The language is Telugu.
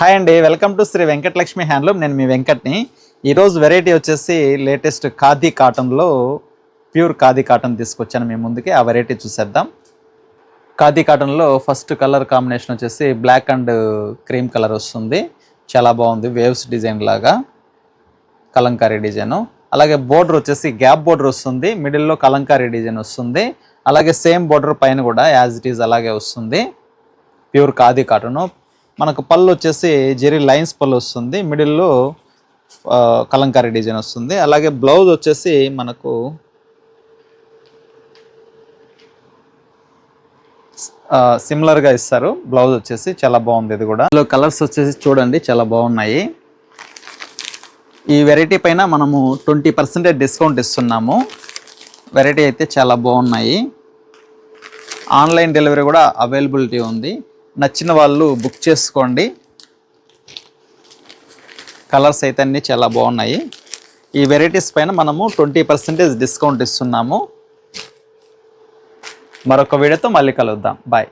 హాయ్ అండి welcome to Shri Venkatalakshmi handloom. నేను మీ వెంకట్ని. ఈరోజు వెరైటీ వచ్చేసి లేటెస్ట్ ఖాదీ కాటన్లో ప్యూర్ ఖాదీ కాటన్ తీసుకొచ్చాను. మీ ముందుకి ఆ వెరైటీ చూసేద్దాం. ఖాదీ కాటన్లో ఫస్ట్ కలర్ కాంబినేషన్ వచ్చేసి బ్లాక్ అండ్ క్రీమ్ కలర్ వస్తుంది. చాలా బాగుంది వేవ్స్ డిజైన్ లాగా కలంకారీ డిజైను. అలాగే బోర్డర్ వచ్చేసి గ్యాప్ బోర్డర్ వస్తుంది మిడిల్లో కలంకారీ డిజైన్ వస్తుంది. అలాగే సేమ్ బోర్డర్ పైన కూడా యాజ్ ఇట్ ఈజ్ అలాగే వస్తుంది. ప్యూర్ ఖాదీ కాటను మనకు పళ్ళు వచ్చేసి జెరీ లైన్స్ పళ్ళు వస్తుంది. మిడిల్లో కలంకారీ డిజైన్ వస్తుంది. అలాగే బ్లౌజ్ వచ్చేసి మనకు సిమిలర్గా ఇస్తారు. బ్లౌజ్ వచ్చేసి చాలా బాగుంది ఇది కూడా. ఇందులో కలర్స్ వచ్చేసి చూడండి చాలా బాగున్నాయి. ఈ వెరైటీ పైన మనము ట్వంటీ పర్సెంటేజ్ డిస్కౌంట్ ఇస్తున్నాము. వెరైటీ అయితే చాలా బాగున్నాయి. ఆన్లైన్ డెలివరీ కూడా అవైలబిలిటీ ఉంది. నచ్చిన వాళ్ళు బుక్ చేసుకోండి. కలర్స్ అయితే అన్నీ చాలా బాగున్నాయి. ఈ వెరైటీస్ పైన మనము ట్వంటీ పర్సెంటేజ్ డిస్కౌంట్ ఇస్తున్నాము. మరొక వీడియోతో మళ్ళీ కలుద్దాం. బాయ్